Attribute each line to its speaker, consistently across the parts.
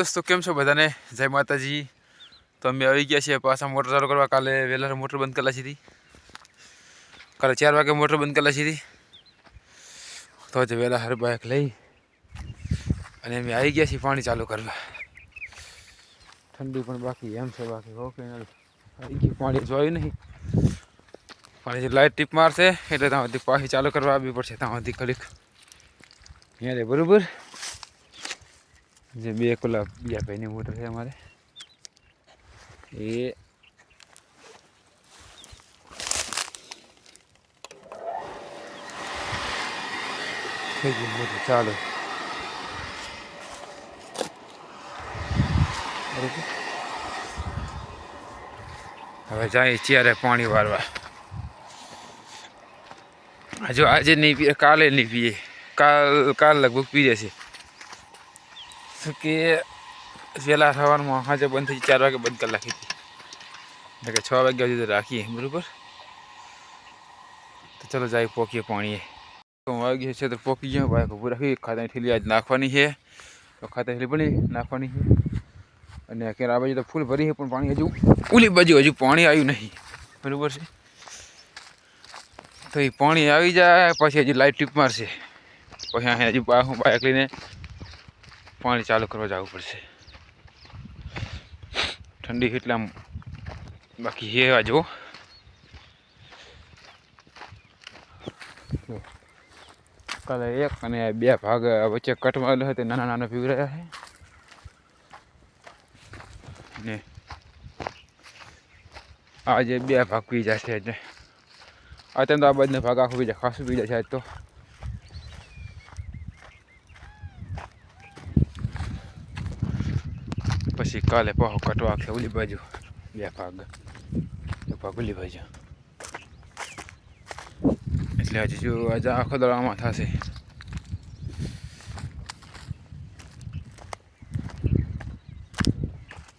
Speaker 1: દોસ્તો, કેમ છો બધાને? જય માતાજી. તો અમે આવી ગયા છીએ પાછા મોટર ચાલુ કરવા. કાલે વહેલા મોટર બંધ કરેલા હતી કાલે ચાર વાગે મોટર બંધ કરેલા હતી તો આજે વહેલા હર બાઇક લઈ અને અમે આવી ગયા છીએ પાણી ચાલુ કરવા. ઠંડી પણ બાકી, એમ છે બાકી. ઓકે આવી ગયું પાણી, જોયું નહીં? પાણી લાઇટ ટીપ મારશે, એટલે ત્યાં સુધી પાછી ચાલુ કરવા આવવી પડશે, ત્યાં સુધી ઘડીક. રે, બરોબર? જે બે કુલા બીજા ભાઈની મોટર છે અમારે. એ થઈ ગયું મોટર ચાલો. હવે જાય ચિયારે પાણી વારવા હજુ આજે નહીં પીએ, કાલે નહીં પીએ. કાલ કાલ લગભગ પી જશે શું કે વહેલા સવારમાં હાજર બંધ થઈ ચાર વાગે બંધ કરી નાખી હતી. એટલે કે છ વાગ્યા સુધી રાખીએ, બરાબર? તો ચલો જાય પોકીએ પાણીએ. તો ગયો છે તો પોકી ગયા બાઈક ઊભું રાખી, ખાતાની ઠેલી આજ નાખવાની છે. તો ખાતા ઠેલી પણ નાખવાની છે. અને અત્યારે આ બાજુ તો ફૂલ ભરી છે, પણ પાણી હજુ ઓલી બાજુ હજુ પાણી આવ્યું નહીં. બરાબર છે? તો એ પાણી આવી જાય, પછી હજી લાઇટ ટીપ મારશે. પછી અહીંયા હજી બા- હું બાઇક લઈને પાણી ચાલુ કરવા જવું પડશે. ઠંડી એટલે આમ બાકી એ આ જો કાલે એક અને બે ભાગ વચ્ચે કટમાં હતો નાના નાના પીવરાયા છે. ને આજે બે ભાગ પી જશે એટલે. અત્યારે તો આ બધને ભાગ આખું બીજા ખાસું પી જશે તો. પછી કાલે પાહો કટવા કે ઓલી બાજુ. બે ભાગ. એક ભાગ ઓલી બાજુ. એટલે હજી જો આજે આખો દાડો આમાં થશે.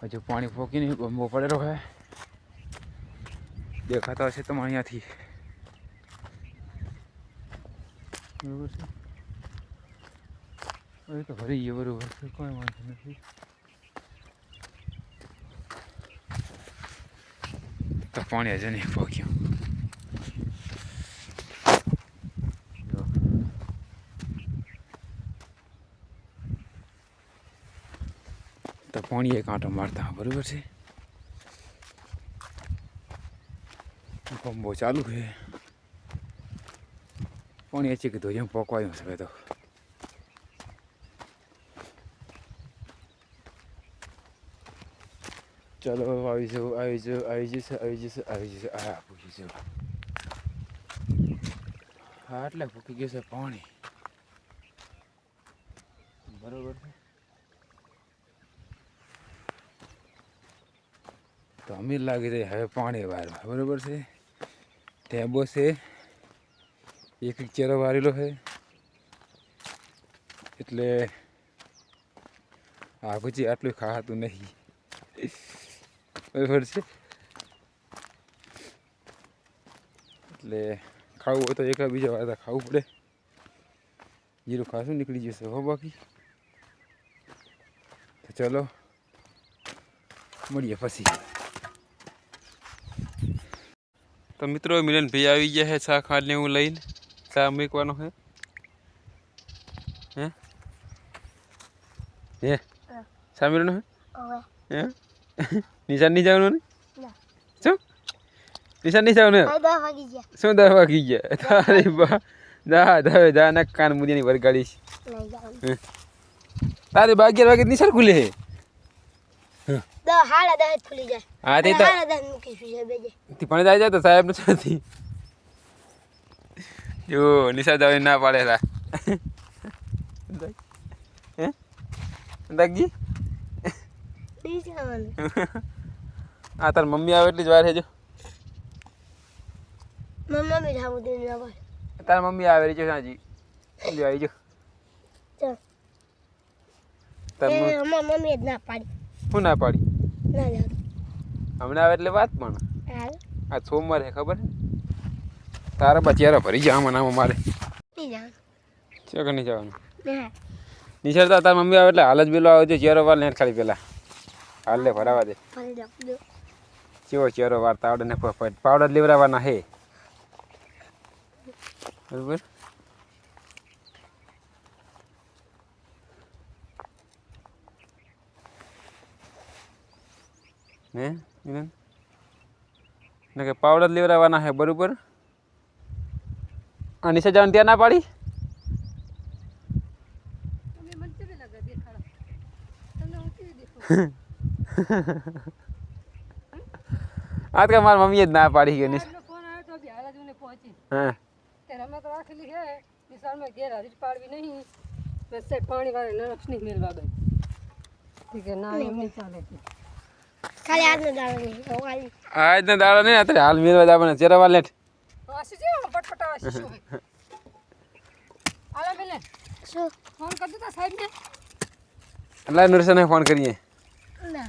Speaker 1: હજુ પાણી ફોકીને બમ્બો પડેલો હે. દેખાતા હશે તમે અહીંયાથી. બરોબર છે? તો ભરી ગયો બરોબર છે, કોઈ વાંધો નથી. તો પાણી હજુ નહીં પહોંચ્યું પાણી એક આંટો મારતા બરોબર છે પંબો ચાલુ છે પાણી એચી કીધું જેમ પકવાયું છે તો ચાલો આવી જાઓ આવી જાઓ આવી જશે આવી જશે આવી જશે આ પૂછી જાઓ હા એટલે ફૂકી ગયું છે પાણી બરોબર છે તો અમીર લાગી રહી હવે પાણી વારવા બરોબર છે ટેબો છે એક એક ચેરો વારેલો છે એટલે આ પછી આટલું ખાતું નહીં છે? એટલે ખાવું હોય તો એકા બીજા વાર ખાવું પડે. જીરું ખાસું નીકળી જશે હો બાકી. તો ચલો મળીએ પછી. તો મિત્રો મિલન ભાઈ આવી ગયા છે ચા ખાંડને હું લઈને. ચા મૂકવાનો છે. હે? હે? ચા મેળવાનો હે હે? નિશાન નહીં જવાનું ને? શું? નિશાન નહીં જવાનું શું દસ વાગી ગયા? તારે બા જા ધવે જા ના કાન મુદીની વરગાડીશ તારી બા અગિયાર વાગે નિશાન ખુલે હે? હા. તે તો તી પણ જાય તો સાહેબ નથી જો નિશા જાવ ના પાડે હે? દાગજી
Speaker 2: જવાનું
Speaker 1: આ તાર મમ્મી આવે એટલી જ વાર છે જો
Speaker 2: મમ્મા જાવું દે ના ભાઈ
Speaker 1: તાર મમ્મી આવે રહી છે સાંજી જો આવી જો તાર મમ્મી
Speaker 2: જ ના પાડી.
Speaker 1: હું ના પાડી?
Speaker 2: ના
Speaker 1: હમણાં આવે એટલે વાત પણ. આ સોમવાર છે ખબર છે તારા બચિયારા ભરી જા મને નામાં મારે.
Speaker 2: નહીં જવાનું
Speaker 1: છે નહીં જવાનું.
Speaker 2: ના.
Speaker 1: નિશાળતા તાર મમ્મી આવે એટલે હાલ જ પેલો આવજો ચેરો વાર નેટ ખાલી પેલા. હાલ લે ભરાવા દો. ચેવો ચેરો વાર આવડે ને પાવડર લેવડાવવાના હે. બરોબર? હે મિલન ને કે પાવડર લેવડાવવાના હે બરોબર? આ નિશા જવાનું ત્યાં ના પાડી? તો કે મારી મમ્મીએ જ ના પાડી ગઈ નિશા
Speaker 3: એમનો ફોન આવ્યો તો બી હાલ જ મને પહોંચી
Speaker 1: હા
Speaker 3: તે રમત રાખેલી છે નિશાળમાં ઘેર હારી જ પાડવી નહીં બસ સાહેબ પાણી વાળે નરસ નહીં મેળવા ગઈ ઠીક છે ના એમ નહીં ચાલે છે
Speaker 2: ખાલી આજનો દાડો નહીં તો ખાલી
Speaker 1: આજ ને દાડો નહીં અત્યારે હાલ મેળવા જવાના ચેરા વાર લેટ
Speaker 3: આશી છે પટપટ આશી શું આલા બેલે
Speaker 2: શું
Speaker 3: ફોન કરી દીધા સાહેબને
Speaker 1: એટલે નરસને ફોન કરીએ
Speaker 2: ના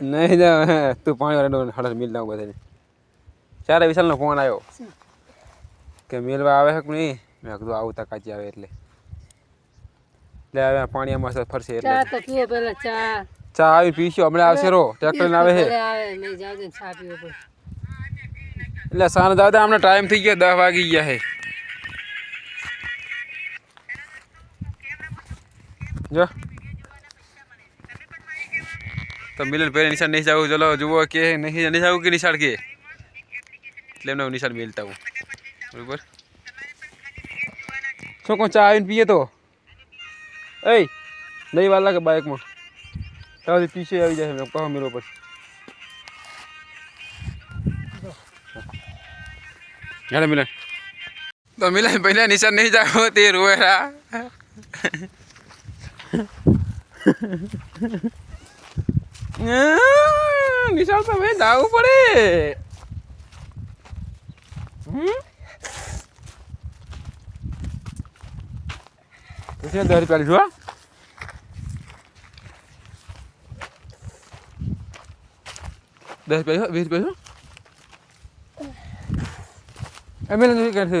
Speaker 3: નહીં તો
Speaker 1: જા પાણી વાળા હળસ મિલ નાખ બધાને. ચારે વિશાલનો ફોન આવ્યો. કે મેલવા આવે છે કે નહીં? મેં કીધું આવું તા કાચી આવે એટલે. એટલે હવે પાણી મસ્ત ફરશે એટલે.
Speaker 3: ચા તો પીવો પેલા ચા.
Speaker 1: ચા આવી પીશું હમણાં આવશે રો ટ્રેક્ટર ને આવે છે. એટલે સાંજ દાદા હમણાં ટાઈમ થઈ ગયો દસ વાગી ગયા છે. જો તો મિલન પહેલે નિશાળ નહીં જાવું ચલો જુઓ કે નહીં નહીં જાવું કે નિશાળ કે એટલે એમને નિશાળ મેલતા હું બરોબર શું કહું ચા આવીને પીએ તો એ નહીં વાર લાગે બાઇકમાં તાવથી પીછે આવી જાય એમને કહો મેળવો પછી હેલો મિલન તો મિલન પહેલા નિશાન નહીં જાવ તે રોવેરા નિશાળ તમે જાવું પડે? પછી દસ રૂપિયા લીધું હા દસ રૂપિયા વીસ રૂપિયા એમ નથી કરશે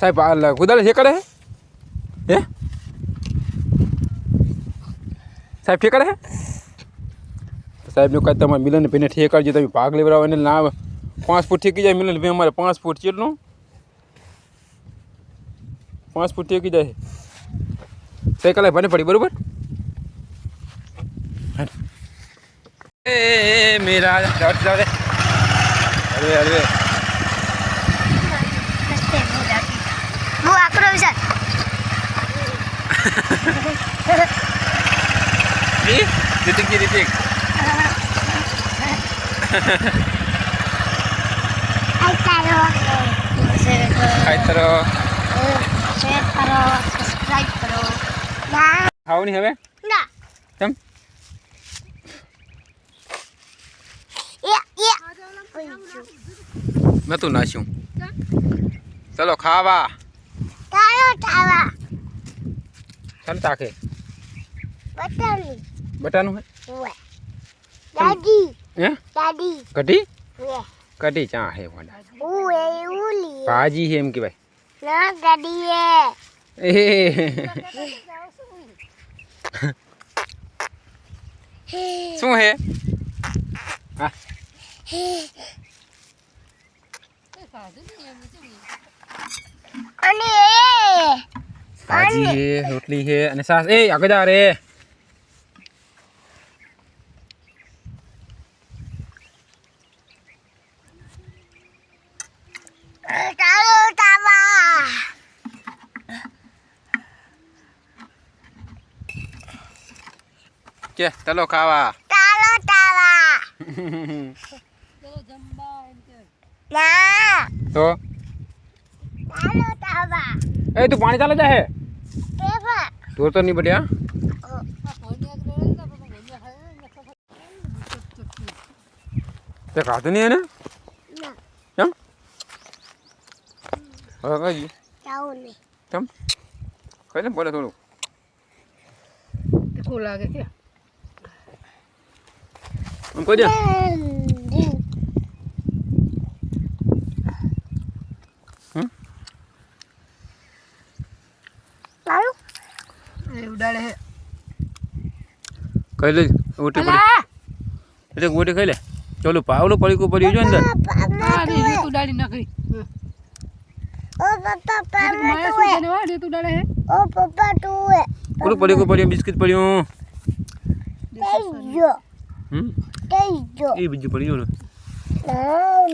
Speaker 1: સાહેબ આ લ- કુદાડે ઠેકાડે હે હે સાહેબ ઠેકાડે હે સાહેબનું કાંઈ તમારે મિલન ભાઈને ઠેકાડજો તમે ભાગ લેવડાવો એને ના પાંચ ફૂટ ઠેકી જાય મિલન ભાઈ અમારે પાંચ ફૂટ કેટલું પાંચ ફૂટ ઠેકી જાય સાયકલ ભને પડી બરોબર એ મેરા જાવ જાવ રે અરે અરે એ રીતિક જી રીતિક
Speaker 2: આઈ તારો શેર કરો
Speaker 1: ખાઈ તરો
Speaker 2: શેર કરો સબસ્ક્રાઇબ કરો ના
Speaker 1: ખાવું નહીં હવે
Speaker 2: ના
Speaker 1: કેમ
Speaker 2: એ એ
Speaker 1: નતું નાખ્યું ચલો ખાવા ચાલ તાકે
Speaker 2: બટન
Speaker 1: બટાનું હે
Speaker 2: વે દાદી
Speaker 1: હે
Speaker 2: દાદી
Speaker 1: કઢી
Speaker 2: વે
Speaker 1: કઢી ચા હે વડા
Speaker 2: ઉએ ઉલી
Speaker 1: ભાજી હે એમ કહેવાય
Speaker 2: ના ગાડીએ
Speaker 1: એ શું હે હા
Speaker 3: એ ખાધું નહીં એમ શું છે?
Speaker 2: અને એ
Speaker 1: ભાજી હે રોટલી હે અને સાસ એ આગળ જા રે
Speaker 2: ચાલો તાવા
Speaker 1: કે ચલો ખાવા
Speaker 2: ચાલો તાવા
Speaker 3: ચલો જમવા એમ કે
Speaker 2: ના
Speaker 1: તો
Speaker 2: ચાલો તાવા
Speaker 1: એ તું પાણી ચાલે
Speaker 2: જાહે?
Speaker 1: ઢોર તો નહીં
Speaker 3: ને તો આપણે ઘરમાં ખાય ને. નખા ખાય.
Speaker 1: તે ખાધું નહીં. એને કેમ? હવે કઈ કેમ કઈ ને બોલે થોડું
Speaker 3: તીખું લાગે કે
Speaker 1: કોઈ દે? ખાઈ લે ઓટી પડી એટલે ઓટી ખાઈ લે ચાલો પાવલું પડીકું પડ્યું છે અંદર
Speaker 3: હા રે રેત ઉડાડી નાખી હમ.
Speaker 2: ઓ પપ્પા
Speaker 3: એટલે મારે શું છે ને વા રેત ઉડાડે હે
Speaker 2: ઓ પપ્પા તું
Speaker 1: ઓલું પડીકું પડ્યું બિસ્કિટ પડ્યું
Speaker 2: તેજો
Speaker 1: હમ
Speaker 2: તેજો
Speaker 1: એ બીજું પડ્યું ઓલું
Speaker 2: ના